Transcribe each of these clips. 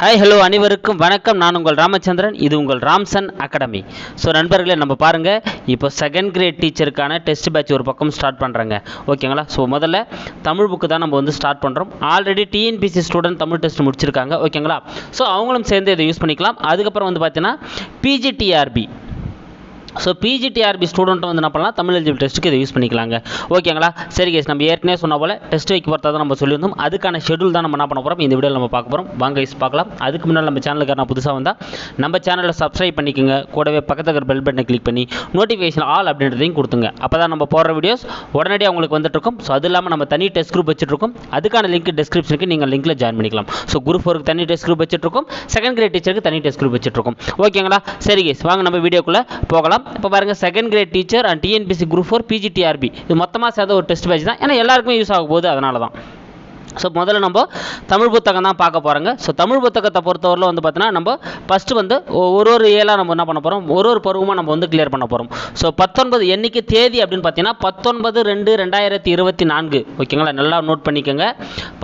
Hi hello அனைவருக்கும் வணக்கம். நான் உங்கள் ராமச்சந்திரன். இது உங்கள் ராம்சன் அகாடமி. ஸோ நண்பர்களே நம்ம பாருங்கள் இப்போ செகண்ட் கிரேட் டீச்சருக்கான டெஸ்ட் பேட்ச் ஒரு பக்கம் ஸ்டார்ட் பண்ணுறாங்க ஓகேங்களா ஸோ முதல்ல தமிழ் புக்கு தான் நம்ம வந்து ஸ்டார்ட் பண்ணுறோம் already TNPSC student Tamil test முடிச்சிருக்காங்க. ஓகேங்களா ஸோ அவங்களும் சேர்ந்து இதை யூஸ் பண்ணிக்கலாம். அதுக்கப்புறம் வந்து பார்த்தீங்கன்னா பிஜிடிஆர்பி ஸோ பிஜிடிஆர்பி ஸ்டூடெண்ட்டும் வந்து என்ன பண்ணலாம்? தமிழ் எலிஜிபிள் டெஸ்ட்டுக்கு இதை யூஸ் பண்ணிக்கலாங்க. ஓகேங்களா சரி கேஸ் நம்ம ஏற்கனவே சொன்ன போல் டெஸ்ட் வைக்க போகிறதா தான் நம்ம சொல்லியிருந்தோம். அதுக்கான ஷெடியூல் தான் நம்ம என்ன பண்ண போகிறோம் இந்த வீடியோவில் நம்ம பார்க்க போகிறோம் வாங்க யூஸ் பார்க்கலாம். அதுக்கு முன்னாடி நம்ம சேனலுக்கு நான் புதுசாக வந்தால் நம்ம சேனலை சப்ஸ்கிரைப் பண்ணிக்கோங்க. கூடவே பக்கத்தில் இருக்கிற பெல் பட்டனை கிளிக் பண்ணி நோட்டிஃபிகேஷன் ஆல் அப்படின்றதையும் கொடுத்துங்க. அப்போ தான் நம்ம போடுற வீடியோஸ் உடனடியாக உங்களுக்கு வந்துட்டுருக்கும் ஸோ அது இல்லாமல் நம்ம தனி டெஸ்ட் குரூப் வச்சுருக்கோம் அதுக்கான லிங்க் டிஸ்கிரிப்ஷனுக்கு நீங்கள் லிங்கில் ஜாயின் பண்ணிக்கலாம். ஸோ குரூப் ஃபோருக்கு தனி டெஸ்ட் குரூப் வச்சுருக்கோம் செகண்ட் கிரேட் டீச்சருக்கு தனி டெஸ்ட் குரூப் வச்சுருக்கோம் ஓகேங்களா சரி கேஸ் வாங்க நம்ம வீடியோக்குள்ளே போகலாம். இப்போ பாருங்க second grade teacher and TNPSC group four PGTRB இது மொத்தமாக சேர்ந்த ஒரு டெஸ்ட் பேட்ச் தான். ஏன்னா எல்லாருக்குமே யூஸ் ஆக போகுது அதனால தான் ஸோ முதல்ல நம்ம தமிழ் புத்தகம் தான் பார்க்க போகிறோங்க ஸோ தமிழ் புத்தகத்தை பொறுத்தவரையில் வந்து பார்த்தீங்கன்னா நம்ம ஃபஸ்ட்டு வந்து ஒரு ஒரு ஏழாக நம்ம என்ன பண்ண போகிறோம் ஒரு ஒரு பருவமாக நம்ம வந்து கிளியர் பண்ண போகிறோம் ஸோ பத்தொன்பது என்றைக்கு தேதி அப்படின்னு பார்த்தீங்கன்னா பத்தொன்பது ரெண்டு ரெண்டாயிரத்தி இருபத்தி நான்கு. ஓகேங்களா? நல்லா நோட் பண்ணிக்கோங்க.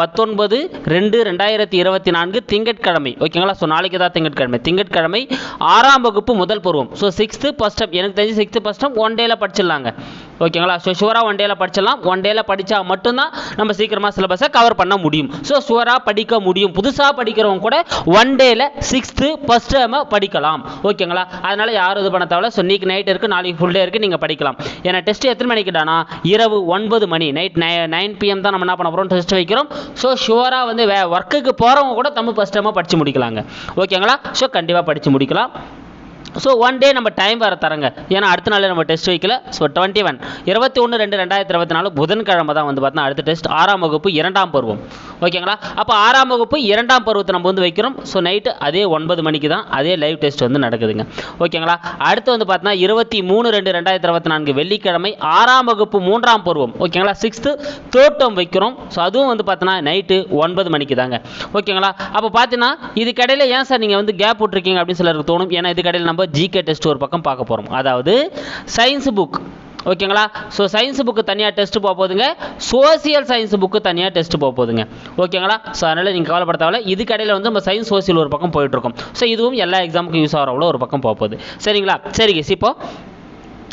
பத்தொன்பது ரெண்டு ரெண்டாயிரத்தி இருபத்தி நான்கு திங்கட்கிழமை. ஓகேங்களா? ஸோ நாளைக்கு தான் திங்கட்கிழமை. திங்கட்கிழமை ஆறாம் வகுப்பு முதல் பருவம். ஸோ சிக்ஸ்த்து ஃபஸ்ட் ஸ்டெப் எனக்கு தெரிஞ்சு சிக்ஸ்த்து ஃபஸ்ட் ஸ்டெப் ஒன் டேயில் படிச்சிடலாங்க. ஓகேங்களா? ஸோ ஷுவராக ஒன் டேயில் படிச்சிடலாம். ஒன் டேயில் படித்தா மட்டும்தான் நம்ம சீக்கிரமாக சிலபஸை கவர் பண்ண முடியும். ஸோ ஷுவராக படிக்க முடியும். புதுசாக படிக்கிறவங்க கூட ஒன் டேல சிக்ஸ்த்து ஃபஸ்ட் டேம படிக்கலாம். ஓகேங்களா? அதனால் யாரும் இது பண்ண தேவையில்ல. ஸோ இன்னைக்கு நைட் இருக்குது நாளைக்கு ஃபுல் டே இருக்குது நீங்கள் படிக்கலாம். ஏன்னா டெஸ்ட் எத்தனை மணிக்குடானா இரவு ஒன்பது மணி. நைட் நைன் பிஎம் தான் நம்ம என்ன பண்ண போகிறோம் டெஸ்ட் வைக்கிறோம். ஸோ ஷுவராக வந்து வே ஒர்க்குக்கு போகிறவங்க கூட தமிழ் ஃபஸ்ட் டைமாக படித்து முடிக்கலாங்க. ஓகேங்களா? ஸோ கண்டிப்பாக படித்து முடிக்கலாம். ஸோ ஒன் டே நம்ம டைம் வர தரங்க. ஏன்னா அடுத்த நாள் நம்ம டெஸ்ட் வைக்கல. ஸோ டுவெண்ட்டி ஒன் இருபத்தி ஒன்று ரெண்டு ரெண்டாயிரத்தி இருபத்தி நாலு புதன்கிழமை தான் வந்து பார்த்தீங்கன்னா அடுத்த டெஸ்ட் ஆறாம் வகுப்பு இரண்டாம் பருவம். ஓகேங்களா அப்போ ஆறாம் வகுப்பு இரண்டாம் பருவத்தை நம்ம வந்து வைக்கிறோம். ஸோ நைட்டு அதே ஒன்பது மணிக்கு தான் அதே லைவ் டெஸ்ட் வந்து நடக்குதுங்க. ஓகேங்களா அடுத்து வந்து பார்த்தீங்கன்னா இருபத்தி மூணு ரெண்டு ரெண்டாயிரத்தி இருபத்தி நான்கு வெள்ளிக்கிழமை ஆறாம் வகுப்பு மூன்றாம் பருவம். ஓகேங்களா சிக்ஸ்த்து தோட்டம் வைக்கிறோம். ஸோ அதுவும் வந்து பார்த்தீங்கன்னா நைட்டு ஒன்பது மணிக்கு தாங்க. ஓகேங்களா அப்போ பார்த்தீங்கன்னா இதுக்கடையில் ஏன் சார் நீங்கள் வந்து கேப் விட்ருக்கீங்க அப்படின்னு சிலருக்கு தோணும். ஏன்னா இதுக்கடையில் நம்ம ஜிகே டெஸ்ட் ஒரு பக்கம் பார்க்க போகிறோம் அதாவது சயின்ஸ் புக் ஓகேங்களா? ஸோ சயின்ஸ் புக்கு தனியாக டெஸ்ட் போக போகுதுங்க. சோசியல் சயின்ஸ் புக்கு தனியாக டெஸ்ட் போக போகுதுங்க. ஓகேங்களா? ஸோ அதனால் நீங்கள் கவலைப்பட இது கடையில் வந்து நம்ம சயின்ஸ் சோசியல் ஒரு பக்கம் போயிட்டுருக்கோம் ஸோ இதுவும் எல்லா எக்ஸாமுக்கும் யூஸ் ஆகிறவளோ ஒரு பக்கம் போக போகுது. சரிங்களா? சரிங்க இப்போ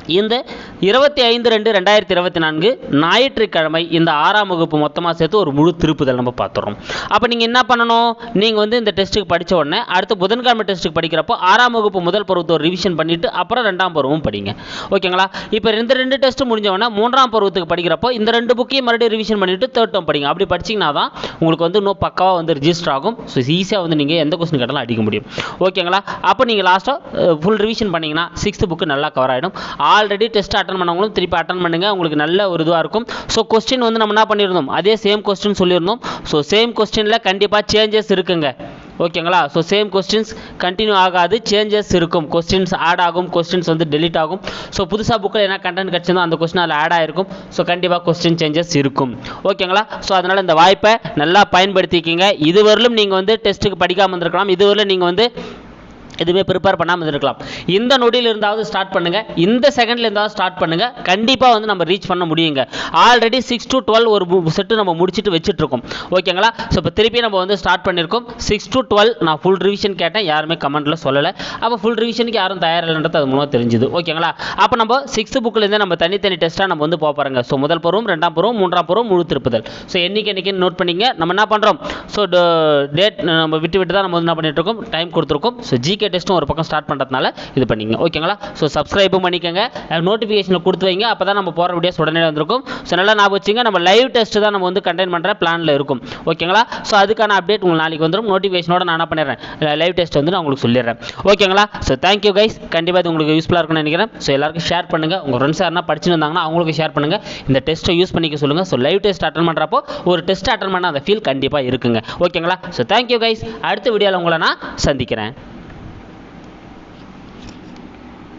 இந்த இருபத்தி ஐந்து ரெண்டு ரெண்டாயிரத்தி இருபத்தி நான்கு ஞாயிற்றுக்கிழமை இந்த ஆறாம் வகுப்பு மொத்தமாக சேர்த்து ஒரு முழு திருப்புதல் நம்ம பார்த்துறோம் அப்போ நீங்கள் என்ன பண்ணணும்? நீங்கள் வந்து இந்த டெஸ்ட்டுக்கு படித்த உடனே அடுத்து புதன்கிழமை டெஸ்ட்டுக்கு படிக்கிறப்போ ஆறாம் வகுப்பு முதல் பருவத்தை ஒரு ரிவிஷன் பண்ணிவிட்டு அப்புறம் ரெண்டாம் பருவம் படிங்க. ஓகேங்களா? இப்போ இந்த ரெண்டு டெஸ்ட்டு முடிஞ்ச உடனே மூன்றாம் பருவத்துக்கு படிக்கிறப்போ இந்த ரெண்டு புக்கையும் மறுபடியும் ரிவிஷன் பண்ணிவிட்டு தேர்ட் டேர்ம் படிங்க. அப்படி படிச்சிங்கன்னா தான் உங்களுக்கு வந்து இன்னும் பக்காவாக வந்து ரிஜிஸ்டர் ஆகும். ஸோ ஈஸியாக வந்து நீங்கள் எந்த கொஸ்டின் கேட்டாலும் அடிக்க முடியும். ஓகேங்களா? அப்போ நீங்கள் லாஸ்ட்டாக ஃபுல் ரிவிஷன் பண்ணிங்கன்னா சிக்ஸ்த்து புக்கு நல்லா கவர் ஆகிடும் ஆல்ரெடி டெஸ்ட் அட்டன் அட்டன் பண்ணவங்களும் திருப்பி அட்டன் பண்ணுங்கள் உங்களுக்கு நல்ல ஒரு இதுவாக இருக்கும். ஸோ கொஸ்டின் வந்து நம்ம என்ன பண்ணியிருந்தோம் அதே சேம் கொஸ்டின் சொல்லியிருந்தோம் ஸோ சேம் கொஸ்டினில் கண்டிப்பாக சேஞ்சஸ் இருக்குங்க. ஓகேங்களா ஸோ சேம் கொஸ்டின்ஸ் கண்டினியூ ஆகாது. சேஞ்சஸ் இருக்கும். கொஸ்டின்ஸ் ஆட் ஆகும். கொஸ்டின்ஸ் வந்து டெலிட் ஆகும். ஸோ புதுசாக புக்கில் என்ன கண்டென்ட் கிடச்சிருந்தோ அந்த கொஸ்டின் அதில் ஆட் ஆகிருக்கும் ஸோ கண்டிப்பாக கொஸ்டின் சேஞ்சஸ் இருக்கும். ஓகேங்களா ஸோ அதனால் இந்த வாய்ப்பை நல்லா பயன்படுத்திக்கிங்க. இதுவரையிலும் நீங்கள் வந்து டெஸ்ட்டுக்கு படிக்காமல் இருந்திருக்கலாம். இதுவரையிலும் நீங்கள் வந்து எதுவுமே ப்ரிப்பேர் பண்ணாமல் இருக்கலாம் இந்த நொடியில் இருந்தாவது ஸ்டார்ட் பண்ணுங்க. இந்த செகண்ட்ல இருந்தாவது ஸ்டார்ட் பண்ணுங்க. கண்டிப்பாக வந்து நம்ம ரீச் பண்ண முடியுங்க. ஆல்ரெடி சிக்ஸ் டு டுவெல் ஒரு செட்டு நம்ம முடிச்சுட்டு வச்சுட்டு இருக்கோம் ஓகேங்களா ஸோ இப்போ திருப்பி நம்ம வந்து ஸ்டார்ட் பண்ணியிருக்கோம் சிக்ஸ் டு டுவெல் நான் ஃபுல் ரிவிஷன் கேட்டேன். யாருமே கமெண்ட்ல சொல்லலை. அப்போ ஃபுல் ரிவிஷனுக்கு யாரும் தயாரில்லைன்றது அது மூலமாக தெரிஞ்சுது. ஓகேங்களா அப்போ நம்ம சிக்ஸ்த் புக்கிலேருந்து நம்ம தனித்தனி டெஸ்ட்டாக நம்ம வந்து போகிறோங்க ஸோ முதல் பருவம் ரெண்டாம் பருவம் மூன்றாம் பருவம் முழு திருப்புதல். ஸோ என்றைக்கு என்னைக்கு நோட் பண்ணிங்க. நம்ம என்ன பண்ணுறோம் ஸோ டேட் நம்ம விட்டு விட்டு தான் நம்ம என்ன பண்ணிட்டு இருக்கோம்? டைம் கொடுத்துருக்கோம். ஸோ ஜிகே டெஸ்ட்டும் ஒரு பக்கம் ஸ்டார்ட் பண்ணுறதுனால இது பண்ணிங்க ஓகேங்களா? ஸோ சப்ஸ்கிரைபும் பண்ணிக்கோங்க. நோட்டிஃபிகேஷனில் கொடுத்து வைங்க. அப்போ தான் நம்ம போகிற வீடியோஸ் உடனே வந்திருக்கும். ஸோ நல்லா ஞாபகம் வச்சுங்க. நம்ம லைவ் டெஸ்ட் தான் நம்ம வந்து கண்டெயின் பண்ணுற பிளானில் இருக்கும். ஓகேங்களா? ஸோ அதுக்கான அப்டேட் உங்களுக்கு நாளைக்கு வந்துடும் நோட்டிஃபிகேஷனோட நான் என்ன பண்ணிடுறேன்? லைவ் டெஸ்ட் வந்து நான் உங்களுக்கு சொல்லிடுறேன். ஓகேங்களா? ஸோ தேங்க்யூ கைஸ் கண்டிப்பாக இது உங்களுக்கு யூஸ்ஃபுல்லாக இருக்கும்னு நினைக்கிறேன். ஸோ எல்லாருக்கும் ஷேர் பண்ணுங்கள் உங்கள் ஃப்ரெண்ட்ஸ் யாருன்னா படிச்சுட்டு இருந்தாங்கன்னா அவங்களுக்கு ஷேர் பண்ணுங்கள் இந்த டெஸ்ட்டை யூஸ் பண்ணிக்க சொல்லுங்கள் ஸோ லைவ் டெஸ்ட் அட்டன் பண்ணுறப்போ ஒரு டெஸ்ட் அட்டன் பண்ண அந்த ஃபீல் கண்டிப்பாக இருக்குங்க. ஓகேங்களா? ஸோ தேங்க்யூ கைஸ் அடுத்த வீடியோவில் உங்களை நான் சந்திக்கிறேன்.